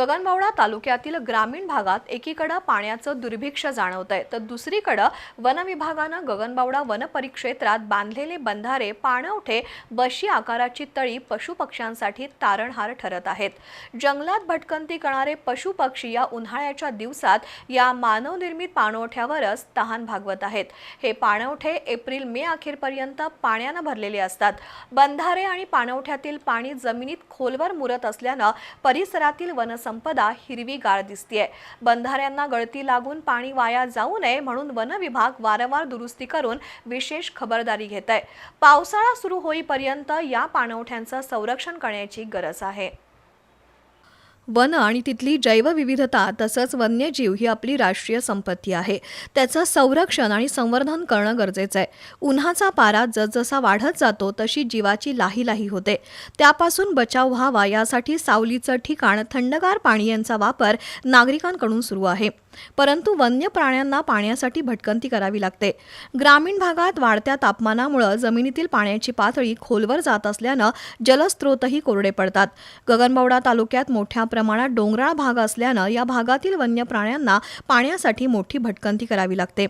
गगनबावडा तालुक्यातील ग्रामीण भागात एकीकडं पाण्याचं दुर्भिक्ष जाणवत आहे तर दुसरीकडं वनविभागानं गगनबावडा वनपरिक्षेत्रात बांधलेले बंधारे पाणवठे बशी आकाराची तळी पशुपक्ष्यांसाठी तारणहार ठरत आहेत. जंगलात भटकंती करणारे पशुपक्षी या उन्हाळ्याच्या दिवसात या मानवनिर्मित पाणवठ्यावरच तहान भागवत आहेत. हे पाणवठे एप्रिल मे अखेरपर्यंत पाण्यानं भरलेले असतात. बंधारे आणि पाणवठ्यातील पाणी जमिनीत खोलवर मुरत असल्यानं परिसरातील संपदा हिरवीगार दिसतीये. बंधाऱ्यांना गळती लागून पाणी वाया जाऊ नये म्हणून वन विभाग वारंवार दुरुस्ती करून विशेष खबरदारी घेत आहे पावसाळा सुरू होईपर्यंत या पाणवठ्यांचं संरक्षण करण्याची गरज आहे. वन आणि तिथली जैवविविधता तसंच वन्यजीव ही आपली राष्ट्रीय संपत्ती आहे. त्याचं संरक्षण आणि संवर्धन करणं गरजेचं आहे. उन्हाचा पारा जसजसा वाढत जातो तशी जीवाची लाही लाही होते. त्यापासून बचाव व्हावा यासाठी सावलीचं ठिकाण थंडगार पाणी यांचा वापर नागरिकांकडून सुरू आहे. परंतु वन्य प्राण्यांना पाण्यासाठी भटकंती करावी लागते. ग्रामीण भागात वाढत्या तापमानामुळे जमिनीतील पाण्याची पातळी खोलवर जात असल्यानं जलस्रोतही कोरडे पडतात. गगनबावडा तालुक्यात मोठ्या प्रमाणात डोंगराळ भाग असल्यानं या भागातील वन्य प्राण्यांना पाण्यासाठी मोठी भटकंती करावी लागते.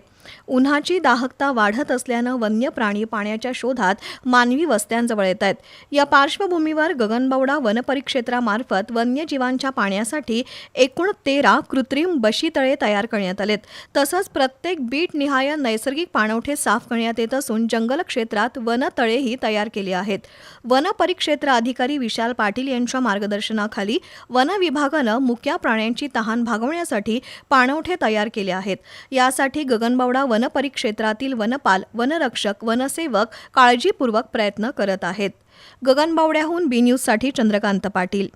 उन्हाची दाहकता वाढत असल्यानं वन्य प्राणी पाण्याच्या शोधात मानवी वस्त्यांजवळ येत आहेत या पार्श्वभूमीवर गगनबावडा वनपरिक्षेत्रामार्फत वन्यजीवांच्या पाण्यासाठी एकूण तेरा कृत्रिम बशीतळे तयार करण्यात आलेत. तसंच प्रत्येक बीट निहाय नैसर्गिक पाणवठे साफ करण्यात येत असून जंगल क्षेत्रात वनतळेही तयार केले आहेत. वनपरिक्षेत्र अधिकारी विशाल पाटील यांच्या मार्गदर्शनाखाली वन विभागानं मुक्या प्राण्यांची तहान भागवण्यासाठी पाणवठे तयार केले आहेत. यासाठी गगनबावडा वनपरिक्षेत्रातील वनपाल वनरक्षक वनसेवक काळजीपूर्वक प्रयत्न करत आहेत. गगनबावड्याहून बी न्यूजसाठी चंद्रकांत पाटील.